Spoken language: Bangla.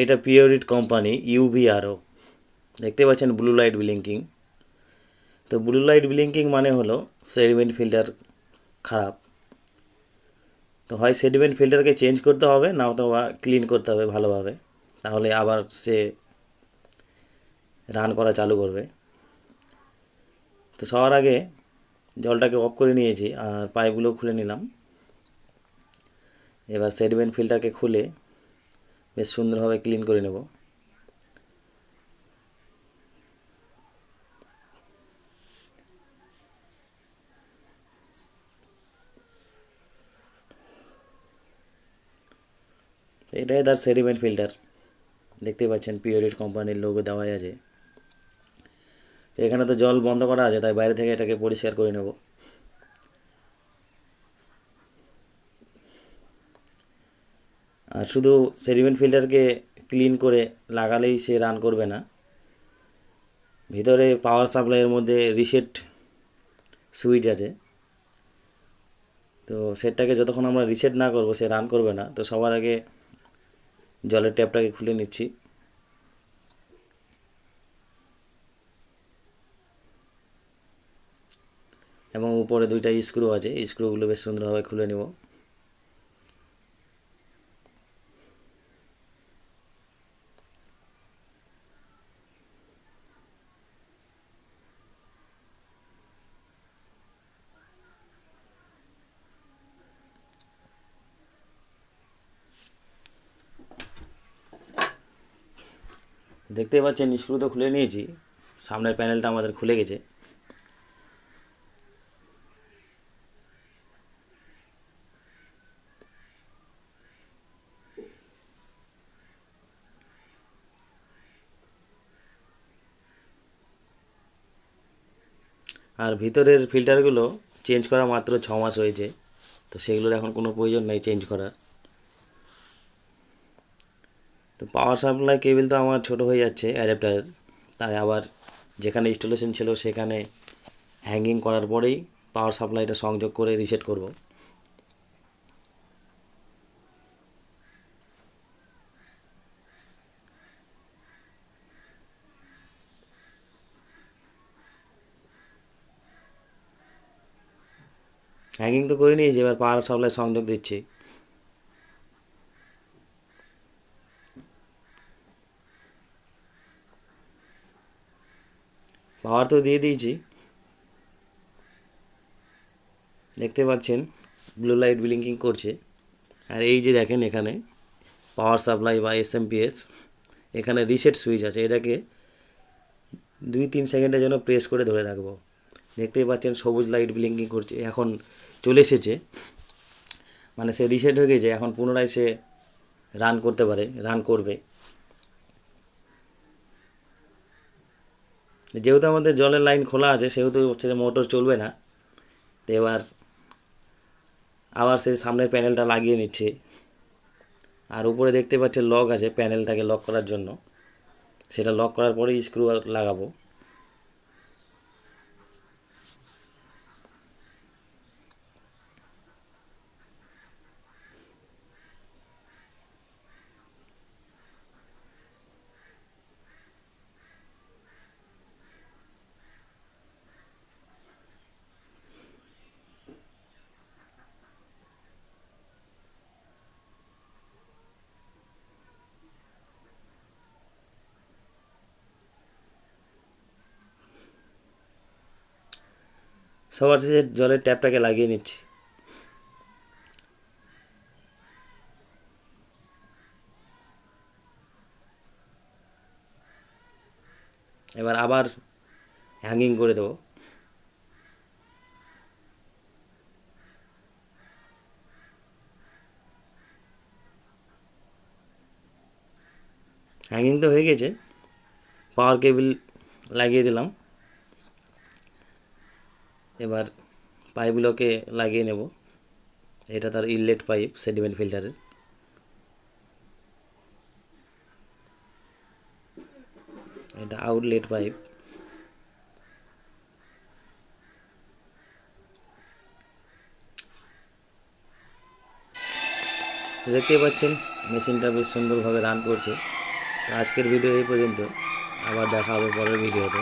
এটা পিওরিট কোম্পানি ইউভিআরও দেখতে পাচ্ছেন ব্লু লাইট ব্লিঙ্কিং তো ব্লু লাইট ব্লিঙ্কিং মানে হলো সেডিমেন্ট ফিল্টার খারাপ। তো হয় সেডিমেন্ট ফিল্টারকে চেঞ্জ করতে হবে, না অথবা ক্লিন করতে হবে ভালোভাবে। তাহলে আবার সে রান করা চালু করবে। তো সবার আগে জলটাকে অফ করে নিয়েছি, আর পাইপগুলো খুলে নিলাম। এবার সেডিমেন্ট ফিল্টারকে খুলে বেশ সুন্দরভাবে ক্লিন করে নেব। এটাই তার সেডিমেন্ট ফিল্টার দেখতে পাচ্ছেন পিওরিট কোম্পানির লোগো দেওয়াই আছে। এখানে তো জল বন্ধ করা আছে, তাই বাইরে থেকে এটাকে পরিষ্কার করে নেব। শুধু সেডিমেন্ট ফিল্টারকে ক্লিন করে লাগালেই সে রান করবে না। ভিতরে পাওয়ার সাপ্লাইয়ের মধ্যে রিসেট সুইচ আছে। তো সেটটাকে যতক্ষণ আমরা রিসেট না করব, সে রান করবে না। তো সবার আগে জলের ট্যাপটাকে খুলে নিচ্ছি। এবং উপরে দুইটা স্ক্রু আছে। স্ক্রুগুলো বেশ সুন্দরভাবে খুলে নেব। দেখতে পাচ্ছেন স্ক্রু তো খুলে নিয়েছি। সামনের প্যানেলটা আমাদের খুলে গেছে। আর ভিতরের ফিল্টারগুলো চেঞ্জ করা মাত্র ছ মাস হয়েছে। তো সেগুলোর এখন কোনো প্রয়োজন নেই চেঞ্জ করার। তো পাওয়ার সাপ্লাই কেবিল তো আমার ছোট হয়ে যাচ্ছে অ্যাডাপ্টারের তাই আবার যেখানে ইনস্টলেশন ছিল সেখানে হ্যাঙ্গিং করার পরেই পাওয়ার সাপ্লাইটা সংযোগ করে রিসেট করব। হ্যাঙ্গিং তো করে নিয়েছি, এবার পাওয়ার সাপ্লাই সংযোগ দিচ্ছি। পাওয়ার তো দিয়ে দিয়েছি। দেখতে পাচ্ছেন ব্লু লাইট ব্লিঙ্কিং করছে। আর এই যে দেখেন এখানে পাওয়ার সাপ্লাই বা এসএমপিএস এখানে রিসেট সুইচ আছে। এটাকে দুই তিন সেকেন্ডের জন্য প্রেস করে ধরে রাখব। দেখতেই পাচ্ছেন, সবুজ লাইট ব্লিঙ্কিং করছে। এখন চলে এসেছে। মানে সে রিসেট হয়ে গেছে, এখন পুনরায় সে রান করতে পারে রান করবে। যেহেতু আমাদের জলের লাইন খোলা আছে, সেহেতু হচ্ছে মোটর চলবে না। তো এবার আবার সেই সামনের প্যানেলটা লাগিয়ে নিচ্ছে। আর উপরে দেখতে পাচ্ছে লক আছে প্যানেলটাকে লক করার জন্য। সেটা লক করার পরেই স্ক্রু লাগাবো। সবার শেষে জলের ট্যাপটাকে লাগিয়ে নিচ্ছি। এবার আবার হ্যাঙ্গিং করে দেবো। হ্যাঙ্গিং তো হয়ে গেছে। পাওয়ার কেবিল লাগিয়ে দিলাম। এবার পাইপগুলোকে লাগিয়ে নেব। এটা তার ইনলেট পাইপ সেডিমেন্ট ফিল্টারের এটা আউটলেট পাইপ দেখতেই পাচ্ছেন, মেশিনটা বেশ সুন্দরভাবে রান করছে। তো আজকের ভিডিও এই পর্যন্ত। আবার দেখা হবে পরের ভিডিওতে